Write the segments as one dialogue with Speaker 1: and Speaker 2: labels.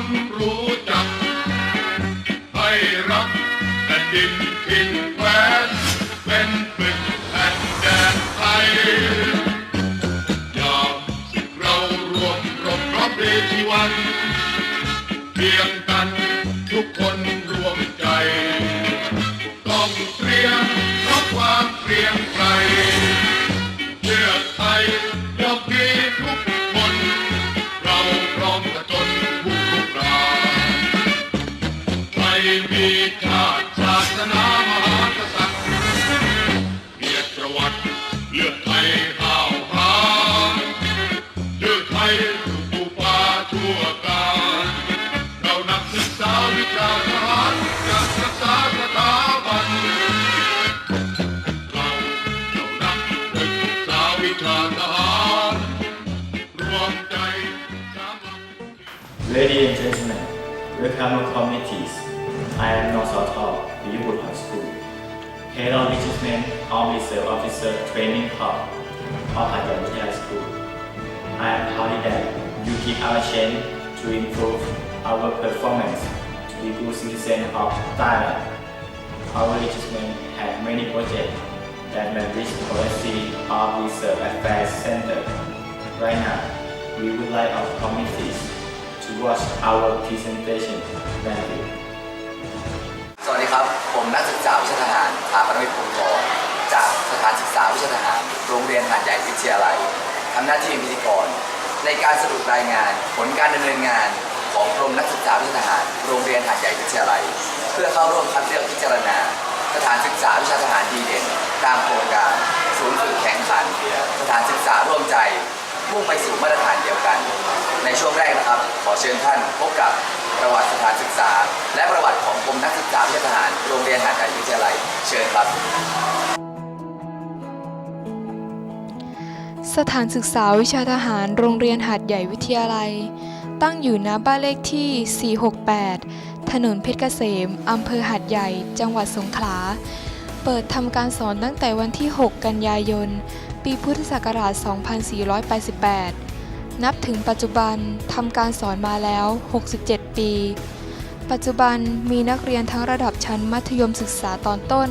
Speaker 1: นรู้จัก ให้รักแต่ดินทิ้ง
Speaker 2: Ladies and gentlemen, welcome to committees. I am Nosota, Liverpool High School, Head of Management Officer Officer Training Hub of Hajjat High School. I am happy that you keep our chance to improve our performance to be good citizen of Thailand. Our management has many projects that may reach policy of Reserve uh, Affairs Center. Right now, we would like our committees to watch our presentation. Thank you.
Speaker 3: สวัสดีครับ ผมนักศึกษาวิชาทหารถาปนวิทย์ภูมิทองจากสถานศึกษาวิชาทหาร โรงเรียนหาดใหญ่วิทยาลัยทำหน้าที่เป็นพิธีกร ในการสรุปรายงาน ผลการดำเนินงานของกรมนักศึกษาวิชาทหาร โรงเรียนหาดใหญ่วิทยาลัย เพื่อเข้าร่วมคัดเลือกพิจารณา สถานศึกษาวิชาทหารดีเด่น ตามโครงการ ศูนย์ฝึกแข่งขัน สถานศึกษาร่วมใจ มุ่งไปสู่มาตรฐานเดียวกัน ในช่วงแรกนะครับ ขอเชิญท่านพบกับประวัติสถานศึกษา และประวัติของกรมนักศึกษาวิชาทหารโรงเรียนหาดใหญ่วิทยาลัยเชิญครับ
Speaker 4: สถานศึกษาวิชาทหารโรงเรียนหาดใหญ่วิทยาลัย ตั้งอยู่ณบ้านเลขที่ 468 ถนนเพชรเกษมอำเภอหาดใหญ่ จังหวัดสงขลา เปิดทำการสอนตั้งแต่วันที่ 6 กันยายน ปีพุทธศักราช 2488 นับถึงปัจจุบันทำการสอนมาแล้ว 67 ปี ปัจจุบันมีนักเรียนทั้งระดับชั้นมัธยมศึกษาตอนต้น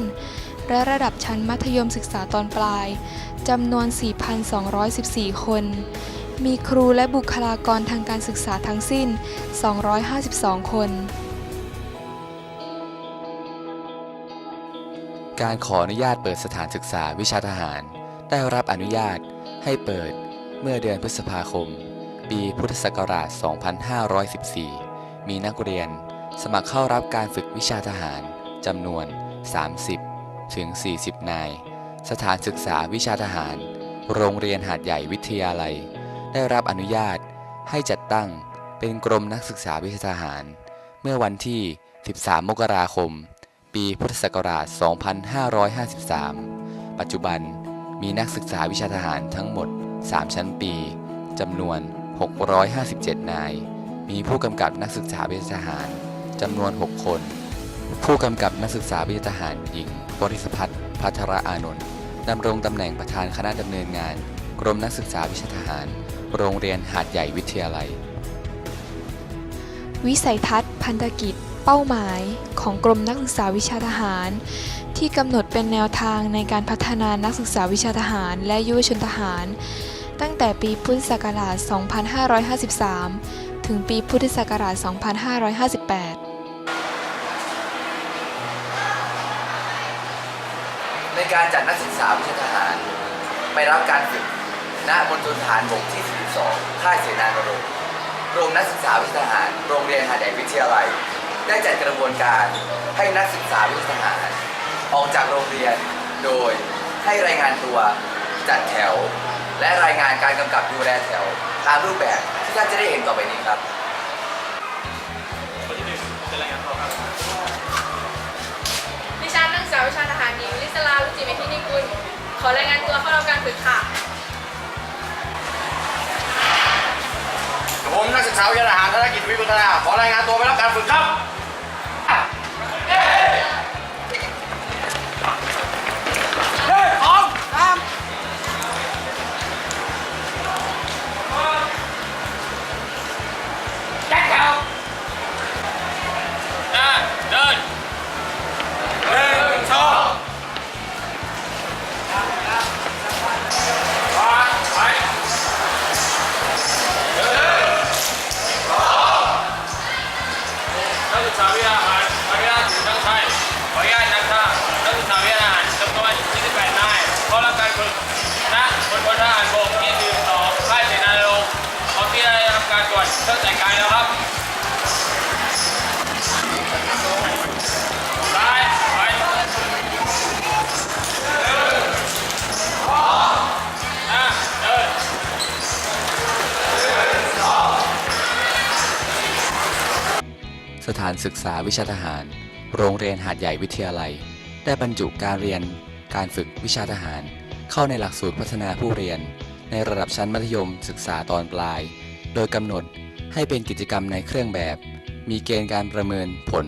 Speaker 4: และระดับชั้นมัธยมศึกษาตอนปลายจำนวน 4,214 คน มีครูและบุคลากรทางการศึกษาทั้งสิ้น 252 คน
Speaker 5: การขออนุญาตเปิดสถานศึกษาวิชาทหาร ได้รับอนุญาตให้เปิดเมื่อเดือนพฤษภาคม ปีพุทธศักราช 2514 มีนักเรียนสมัครเข้ารับการฝึกวิชาทหารจำนวน 30 ถึง 40 นาย สถานศึกษาวิชาทหาร โรงเรียนหาดใหญ่วิทยาลัย ได้รับอนุญาตให้จัดตั้งเป็นกรมนักศึกษาวิชาทหาร เมื่อวันที่ 13 มกราคม ปีพุทธศักราช 2553 ปัจจุบัน มีนักศึกษาวิชาทหารทั้งหมด 3 ชั้นปีจำนวน 657 นาย มีผู้กำกับนักศึกษาวิชาทหารจำนวน 6 คน ผู้กำกับนักศึกษาวิชาทหารหญิงบริสพัฒน์พัทรอานนท์ดำรงตำแหน่งประธานคณะดำเนินงาน กรมนักศึกษาวิชาทหาร โรงเรียนหาดใหญ่วิทยาลัย
Speaker 4: วิสัยทัศน์ พันธกิจ เป้าหมาย ของกรมนักศึกษาวิชาทหาร ที่กำหนดเป็นแนวทางในการพัฒนานักศึกษาวิชาทหารและยุวชนทหาร ตั้งแต่ปีพุทธศักราช 2553 ถึงปีพุทธศักราช 2558
Speaker 3: ในการจัดนักศึกษาวิชาทหาร ไปรับการฝึกณมณฑลทหารบกที่ 42 ค่ายเสนานรงค์โรงนักศึกษาวิชาทหาร โรงเรียนหาดใหญ่วิทยาลัย ได้จัดกระบวนการให้นักศึกษาวิชาทหาร ออกจากโรงเรียน โดยให้รายงานตัวจัดแถว และรายงานการกำกับดูแลแถว ตามรูปแบบที่ท่านจะได้เห็นต่อไปนี้ครับ
Speaker 6: ดิฉันนักศึกษาวิชาทหารหญิงลิศลาลุจิเมธินิกุลขอรายงานตัวเข้ารับการฝึกค่ะ
Speaker 7: ผมนักศึกษาวิชาทหารธนกิจวิบุฒนาขอรายงานตัวไปรับการฝึกครับา
Speaker 5: นศึกษาวิชาทหาร โรงเรียนหาดใหญ่วิทยาลัย ได้บรรจุการเรียน การฝึกวิชาทหาร เข้าในหลักสูตรพัฒนาผู้เรียน ในระดับชั้นมัธยมศึกษาตอนปลาย โดยกำหนดให้เป็นกิจกรรมในเครื่องแบบ มีเกณฑ์การประเมินผล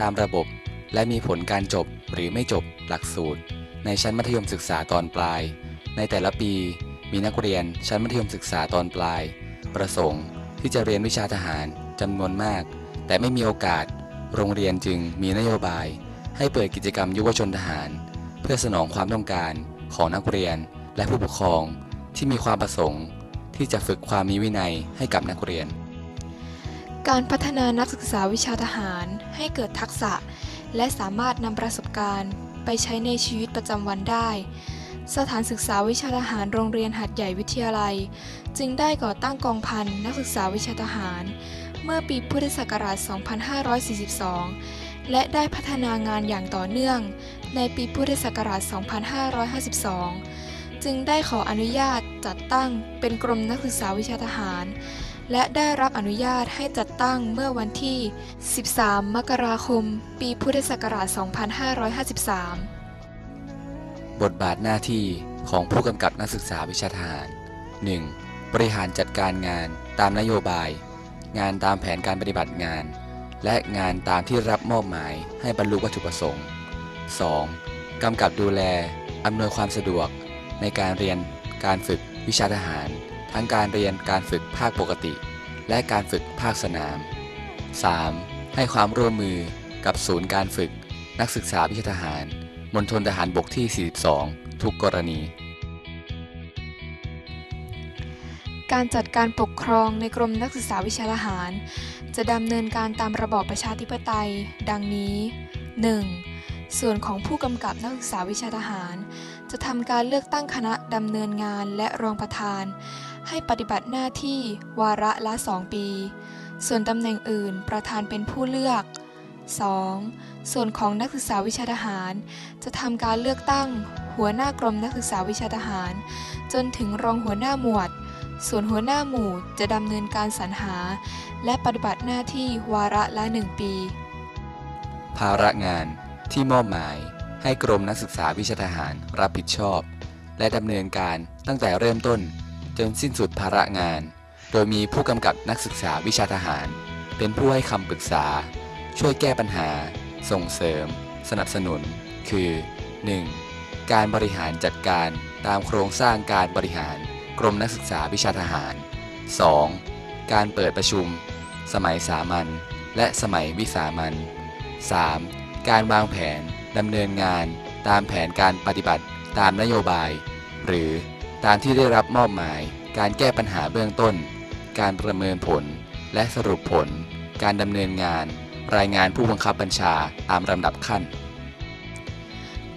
Speaker 5: ตามระบบ และมีผลการจบหรือไม่จบหลักสูตร ในชั้นมัธยมศึกษาตอนปลาย ในแต่ละปี มีนักเรียนชั้นมัธยมศึกษาตอนปลาย ประสงค์ที่จะเรียนวิชาทหารจำนวนมาก แต่ไม่มีโอกาส โรงเรียนจึงมีนโยบาย ให้เปิดกิจกรรมยุวชนทหาร เพื่อสนองความต้องการของนักเรียนและผู้ปกครองที่มีความประสงค์ ที่จะฝึกความมีวินัยให้กับนักเรียน
Speaker 4: การพัฒนานักศึกษาวิชาทหารให้เกิดทักษะ และสามารถนำประสบการณ์ไปใช้ในชีวิตประจำวันได้ สถานศึกษาวิชาทหารโรงเรียนหัดใหญ่วิทยาลัย จึงได้ก่อตั้งกองพันนักศึกษาวิชาทหาร เมื่อปีพุทธศักราช 2542 และได้พัฒนางานอย่างต่อเนื่อง ในปีพุทธศักราช 2552 จึงได้ขออนุญาตจัดตั้งเป็นกรมนักศึกษาวิชาทหาร และได้รับอนุญาตให้จัดตั้งเมื่อวันที่ 13 มกราคม ปีพุทธศักราช 2553
Speaker 5: บทบาทหน้าที่ของผู้กำกับนักศึกษาวิชาทหาร 1. บริหารจัดการงานตามนโยบาย งานตามแผนการปฏิบัติงาน และงานตามที่รับมอบหมายให้บรรลุวัตถุประสงค์ 2. กำกับดูแล อำนวยความสะดวก ในการเรียนการฝึกวิชาทหาร ทั้งการเรียนการฝึกภาคปกติ และการฝึกภาคสนาม 3. ให้ความร่วมมือกับศูนย์การฝึก นักศึกษาวิชาทหารมณฑลทหารบกที่ 42 ทุกกรณี
Speaker 4: การจัดการปกครองในกรมนักศึกษาวิชาทหาร จะดำเนินการตามระบอบประชาธิปไตย ดังนี้ 1. ส่วนของผู้กำกับนักศึกษาวิชาทหาร จะทำการเลือกตั้งคณะดำเนินงานและรองประธาน ให้ปฏิบัติหน้าที่วาระละ2ปี ส่วนตำแหน่งอื่นประธานเป็นผู้เลือก 2. ส่วนของนักศึกษาวิชาทหาร จะทำการเลือกตั้ง หัวหน้ากรมนักศึกษาวิชาทหาร จนถึงรองหัวหน้าหมวด ส่วนหัวหน้าหมู่จะดำเนินการสรรหา และปฏิบัติหน้าที่วาระละ1ปี
Speaker 5: ภาระงานที่มอบหมายให้กรมนักศึกษาวิชาทหารรับผิดชอบ และดำเนินการตั้งแต่เริ่มต้น จนสิ้นสุดภาระงาน โดยมีผู้กำกับนักศึกษาวิชาทหาร เป็นผู้ให้คำปรึกษา ช่วยแก้ปัญหา ส่งเสริม สนับสนุน คือ 1. การบริหารจัดการตามโครงสร้างการบริหาร รมนักศึกษาวิชาทหาร 2. การเปิดประชุม สมัยสามัญและสมัยวิสามัญ 3. การวางแผนดำเนินงาน ตามแผนการปฏิบัติตามนโยบาย หรือตามที่ได้รับมอบหมาย การแก้ปัญหาเบื้องต้น การประเมินผล และสรุปผล การดำเนินงาน รายงานผู้บังคับบัญชาตามลำดับขั้น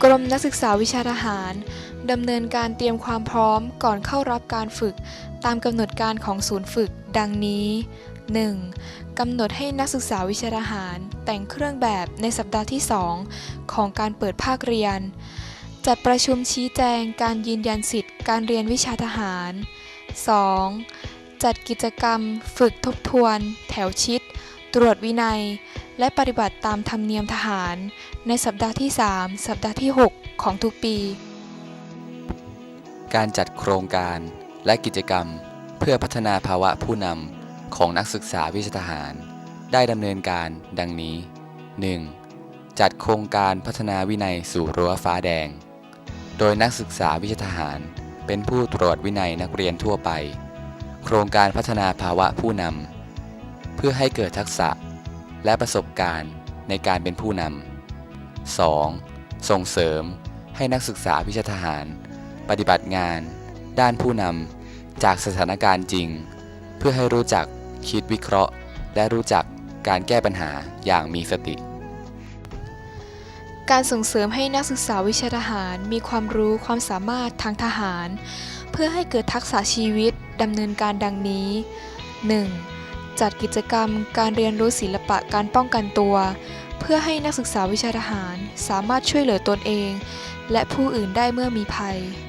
Speaker 4: กรมนักศึกษาวิชาทหาร ดำเนินการเตรียมความพร้อมก่อนเข้ารับการฝึก ตามกำหนดการของศูนย์ฝึก ดังนี้ 1. กำหนดให้นักศึกษาวิชาทหาร แต่งเครื่องแบบในสัปดาห์ที่ 2 ของการเปิดภาคเรียน จัดประชุมชี้แจงการยืนยันสิทธิ์การเรียนวิชาทหาร 2. จัดกิจกรรม ฝึกทบทวน แถวชิด ตรวจวินัย และปฏิบัติตามธรรมเนียมทหาร ในสัปดาห์ที่ 3 สัปดาห์ที่ 6 ของทุกปี
Speaker 5: การจัดโครงการและกิจกรรม เพื่อพัฒนาภาวะผู้นำของนักศึกษาวิชาทหาร ได้ดำเนินการดังนี้ 1. จัดโครงการพัฒนาวินัยสู่รั้วฟ้าแดง โดยนักศึกษาวิชาทหาร เป็นผู้ตรวจวินัยนักเรียนทั่วไป โครงการพัฒนาภาวะผู้นำเพื่อให้เกิดทักษะ และประสบการณ์ในการเป็นผู้นำ 2. ส่งเสริมให้นักศึกษาวิชาทหาร ปฏิบัติงาน ด้านผู้นำจากสถานการณ์จริง เพื่อให้รู้จักคิดวิเคราะห์ และรู้จักการแก้ปัญหาอย่างมีสติ
Speaker 4: การส่งเสริมให้นักศึกษาวิชาทหารมีความรู้ความสามารถทางทหาร เพื่อให้เกิดทักษะชีวิตดำเนินการดังนี้ 1. จัดกิจกรรมการเรียนรู้ศิลปะการป้องกันตัว เพื่อให้นักศึกษาวิชาทหารสามารถช่วยเหลือตนเอง และผู้อื่นได้เมื่อมีภัย 2.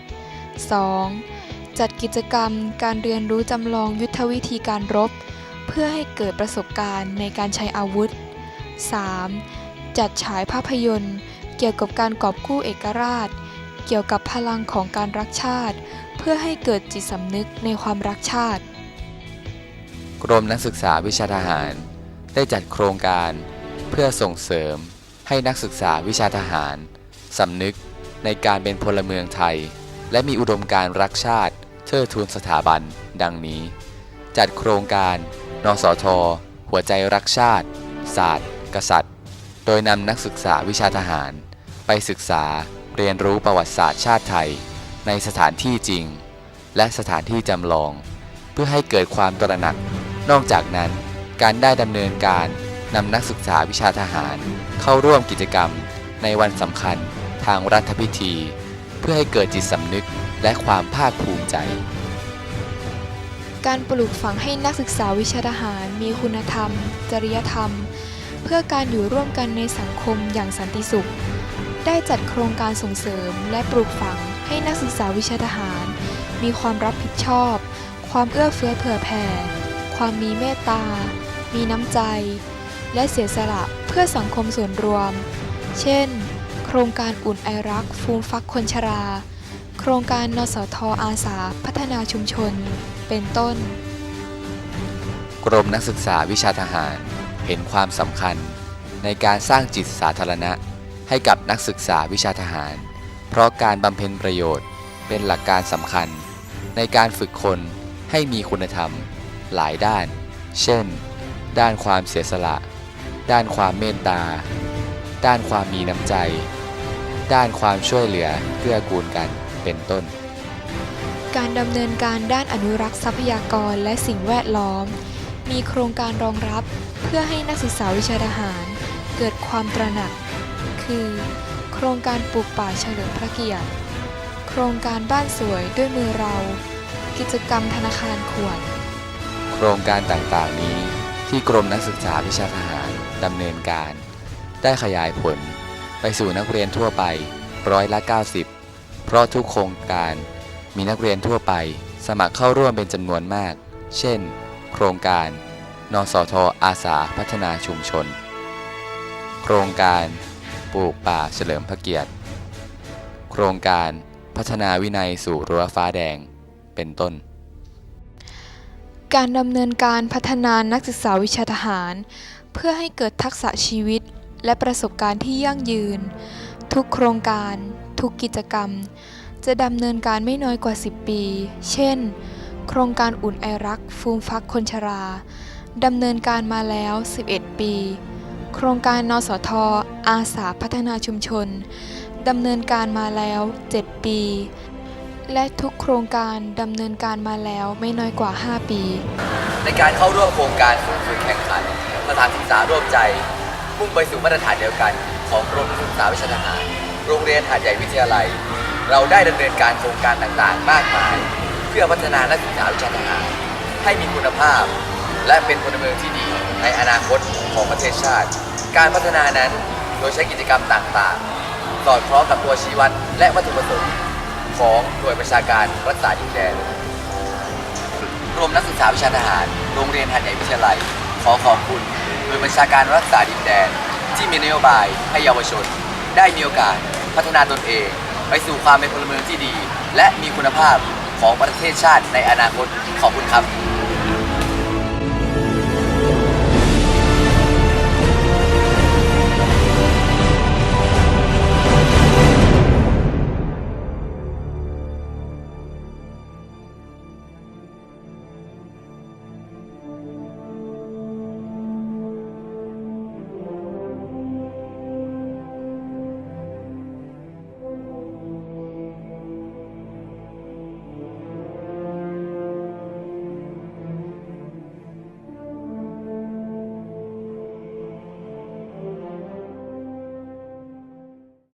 Speaker 4: จัดกิจกรรมการเรียนรู้จำลองยุทธวิธีการรบ เพื่อให้เกิดประสบการณ์ในการใช้อาวุธ 3. จัดฉายภาพยนตร์ เกี่ยวกับการกอบกู้เอกราช เกี่ยวกับพลังของการรักชาติ เพื่อให้เกิดจิตสำนึกในความรักชาติ
Speaker 5: กรมนักศึกษาวิชาทหาร ได้จัดโครงการเพื่อส่งเสริมให้นักศึกษาวิชาทหารสำนึกในการเป็นพลเมืองไทย และมีอุดมการรักชาติ เทิดทูนสถาบัน ดังนี้ จัดโครงการ นสท หัวใจรักชาติ ศาสตร์ กษัตริย์ โดยนำนักศึกษาวิชาทหาร ไปศึกษาเรียนรู้ประวัติศาสตร์ชาติไทย ในสถานที่จริง และสถานที่จำลอง เพื่อให้เกิดความตระหนัก นอกจากนั้น การได้ดำเนินการนำนักศึกษาวิชาทหาร เข้าร่วมกิจกรรม ในวันสำคัญทางรัฐพิธี พื่อให้เกิดจิตสำนึกและความภาคภูมิใจ
Speaker 4: การปลูกฝังให้นักศึกษาวิชาทหารมีคุณธรรม จริยธรรม เพื่อการอยู่ร่วมกันในสังคมอย่างสันติสุข ได้จัดโครงการส่งเสริม และปลูกฝังให้นักศึกษาวิชาทหาร มีความรับผิดชอบ ความเอื้อเฟื้อเผื่อแผ่ ความมีเมตตา มีน้ำใจ และเสียสละเพื่อสังคมส่วนรวม เช่น โครงการอุ่นไอรักฟูมฟักคนชรา โครงการนสทอาสาพัฒนาชุมชน เป็นต้น
Speaker 5: กรมนักศึกษาวิชาทหารเห็นความสำคัญ ในการสร้างจิตสาธารณะ ให้กับนักศึกษาวิชาทหาร เพราะการบำเพ็ญประโยชน์ เป็นหลักการสำคัญ ในการฝึกคนให้มีคุณธรรม หลายด้าน เช่น ด้านความเสียสละ ด้านความเมตตา ด้านความมีน้ำใจ ด้านความช่วยเหลือเกื้อกูลกันเป็นต้น
Speaker 4: การดำเนินการด้านอนุรักษ์ทรัพยากรและสิ่งแวดล้อม มีโครงการรองรับเพื่อให้นักศึกษาวิชาทหารเกิดความตระหนัก คือ โครงการปลูกป่าเฉลิมพระเกียรติ โครงการบ้านสวยด้วยมือเรา กิจกรรมธนาคารขวด
Speaker 5: โครงการต่างๆนี้ที่กรมนักศึกษาวิชาทหารดำเนินการ ได้ขยายผล ไปสู่นักเรียนทั่วไปร้อยละ 90 เพราะทุกโครงการมีนักเรียนทั่วไป สมัครเข้าร่วมเป็นจำนวนมาก เช่น โครงการ นสทอาสาพัฒนาชุมชน โครงการ ปลูกป่าเฉลิมพระเกียรติ โครงการพัฒนาวินัยสู่รั้วฟ้าแดง เป็นต้น
Speaker 4: การดำเนินการพัฒนานักศึกษาวิชาทหาร เพื่อให้เกิดทักษะชีวิต และประสบการณ์ที่ยั่งยืน ทุกโครงการ ทุกกิจกรรม จะดำเนินการไม่น้อยกว่า 10 ปี เช่น โครงการอุ่นไอรักฟูมฟักคนชราดำเนินการมาแล้ว 11 ปี โครงการนสทอาสาพัฒนาชุมชนดำเนินการมาแล้ว 7 ปี และทุกโครงการดำเนินการมาแล้วไม่น้อยกว่า 5 ปี
Speaker 3: ในการเข้าร่วมโครงการฝึกแข่งขันสถานศึกษาร่วมใจ มุ่งไปสู่มาตรฐานเดียวกัน ของกรมศึกษาวิชาทหาร โรงเรียนหาดใหญ่วิทยาลัย เราได้ดำเนินการโครงการต่างๆ มากมาย เพื่อพัฒนานักศึกษาวิชาทหาร ให้มีคุณภาพ และเป็นพลเมืองที่ดีในอนาคตของประเทศชาติ การพัฒนานั้นโดยใช้กิจกรรมต่างๆ สอดคล้องกับตัวชี้วัดและวัตถุประสงค์ของหน่วยประชาการรักษาดินแดนรวมนักศึกษาวิชาทหาร โรงเรียนหัดใหญ่วิทยาลัย ขอขอบคุณ โดยบัญชาการรักษาดินแดน ที่มีนโยบายให้เยาวชน ได้มีโอกาสพัฒนาตนเอง ไปสู่ความเป็นพลเมืองที่ดี และมีคุณภาพของประเทศชาติในอนาคตขอบคุณครับ